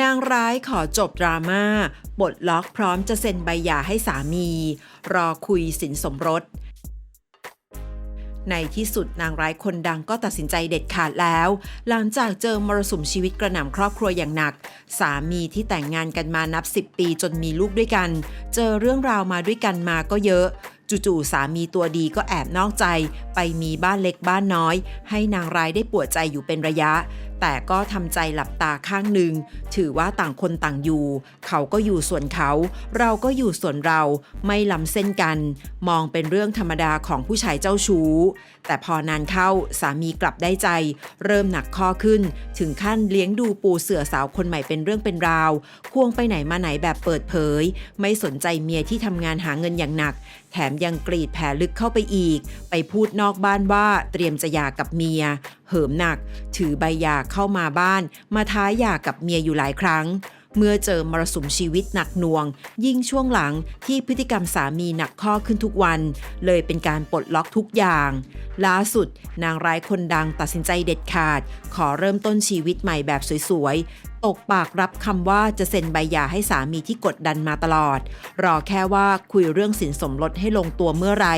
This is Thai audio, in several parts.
นางร้ายขอจบดราม่าปลดล็อกพร้อมจะเซ็นใบหย่าให้สามี รอคุยสินสมรส ในที่สุดนางร้ายคนดังก็ตัดสินใจเด็ดขาดแล้ว หลังจากเจอมรสุมชีวิตกระหน่ำครอบครัวอย่างหนัก สามีที่แต่งงานกันมานับ 10 ปีจนมีลูกด้วยกัน เจอเรื่องราวมาด้วยกันมาก็เยอะจู่ๆสามีตัวดีก็แอบนอกใจ ไปมีบ้านเล็กบ้านน้อย ให้นางร้ายได้ปวดใจอยู่เป็นระยะ แต่ก็ทำใจหลับตาข้างหนึ่ง ถือว่าต่างคนต่างอยู่ เขาก็อยู่ส่วนเขา เราก็อยู่ส่วนเราไม่ล้ำเส้นกัน มองเป็นเรื่องธรรมดาของผู้ชายเจ้าชู้ แต่พอนานเข้าสามีกลับได้ใจ เริ่มหนักข้อขึ้น ถึงขั้นเลี้ยงดูปูเสือสาวคนใหม่เป็นเรื่องเป็นราว ควงไปไหนมาไหนแบบเปิดเผย ไม่สนใจเมียที่ทำงานหาเงินอย่างหนัก แถมยังกรีดแผลลึกเข้าไปอีก ไปพูดนอกบ้านว่าเตรียมจะหย่ากับเมีย เหิมหนัก ถือใบหย่าเข้ามาบ้าน มาท้าหย่ากับเมียอยู่หลายครั้ง เมื่อเจอมรสุมชีวิตหนักหน่วง ยิ่งช่วงหลังที่พฤติกรรมสามีหนักข้อขึ้นทุกวัน เลยเป็นการปลดล็อกทุกอย่าง ล่าสุด นางร้ายคนดังตัดสินใจเด็ดขาด ขอเริ่มต้นชีวิตใหม่แบบสวยๆตกปากรับคำว่าจะเซ็นใบหย่าให้สามีที่กดดันมาตลอด รอแค่ว่าคุยเรื่องสินสมรสให้ลงตัวเมื่อไร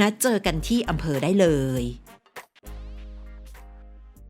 นัดเจอกันที่อำเภอได้เลย